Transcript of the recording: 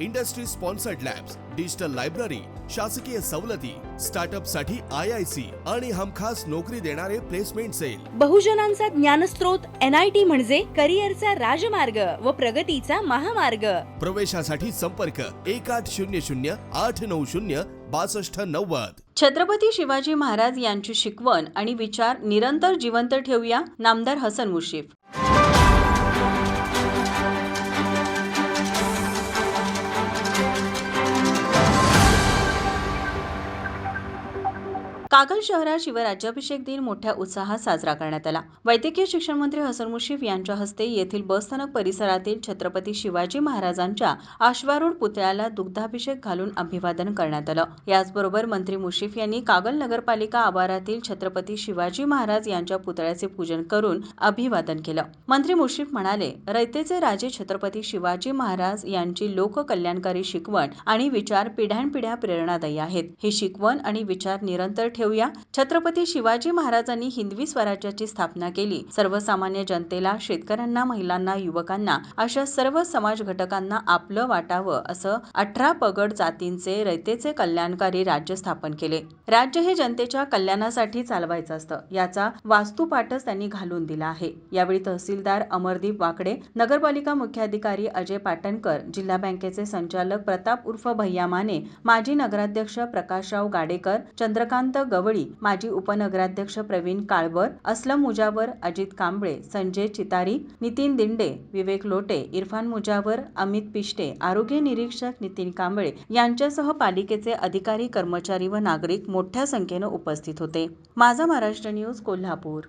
industry sponsored labs digital library शासकीय सवलती स्टार्टअपसाठी I I C आणि हमखास नोकरी देणारे प्लेसमेंट सेल. बहुजनांचा आय टी म्हणजे करिअरचा राजमार्ग व प्रगतीचा महामार्ग. प्रवेशासाठी संपर्क एक आठ शून्य शून्य आठ नऊ शून्य बासष्ट नव्वद. छत्रपती शिवाजी महाराज यांची शिकवण आणि विचार निरंतर जिवंत ठेवूया नामदार हसन मुश्रीफ. कागल शहरात शिवराज्याभिषेक दिन मोठ्या उत्साहात साजरा करण्यात आला. वैद्यकीय शिक्षण मंत्री हसन मुशीफ यांच्या हस्ते येथील बसस्थानक परिसरातील छत्रपती शिवाजी महाराजांच्या अश्वारूढ पुतळ्याला दुग्धाभिषेक घालून अभिवादन करण्यात आलं. याचबरोबर मंत्री मुशीफ यांनी कागल नगरपालिका आवारातील छत्रपती शिवाजी महाराज यांच्या पुतळ्याचे पूजन करून अभिवादन केलं. मंत्री मुशीफ म्हणाले रयतेचे राजे छत्रपती शिवाजी महाराज यांची लोककल्याणकारी शिकवण आणि विचार पिढ्यानपिढ्या प्रेरणादायी आहेत. ही शिकवण आणि विचार निरंतर ठेव ठेवूया छत्रपती शिवाजी महाराजांनी हिंदवी स्वराज्याची स्थापना केली. सर्वसामान्य जनतेला शेतकऱ्यांना महिलांना युवकांना अशा सर्व समाज घटकांना आपलं वाटावं असं अठरा पगड जातींचे रयतेचे कल्याणकारी राज्य स्थापन केले. राज्य हे जनतेच्या कल्याणासाठी चालवायचं असतं. याचा वास्तुपाठच त्यांनी घालून दिला आहे. यावेळी तहसीलदार अमरदीप वाकडे नगरपालिका मुख्याधिकारी अजय पाटणकर जिल्हा बँकेचे संचालक प्रताप उर्फ भैया माने माजी नगराध्यक्ष प्रकाशराव गाडेकर चंद्रकांत गवळी माजी उपनगराध्यक्ष प्रवीण काळबर असलम मुजावर अजित कांबळे संजय चितारी नितीन दिंडे विवेक लोटे इरफान मुजावर अमित पिष्टे आरोग्य निरीक्षक नितीन कांबळे यांच्यासह पालिकेचे अधिकारी कर्मचारी व नागरिक मोठ्या संख्येनं उपस्थित होते. माझा महाराष्ट्र न्यूज कोल्हापूर.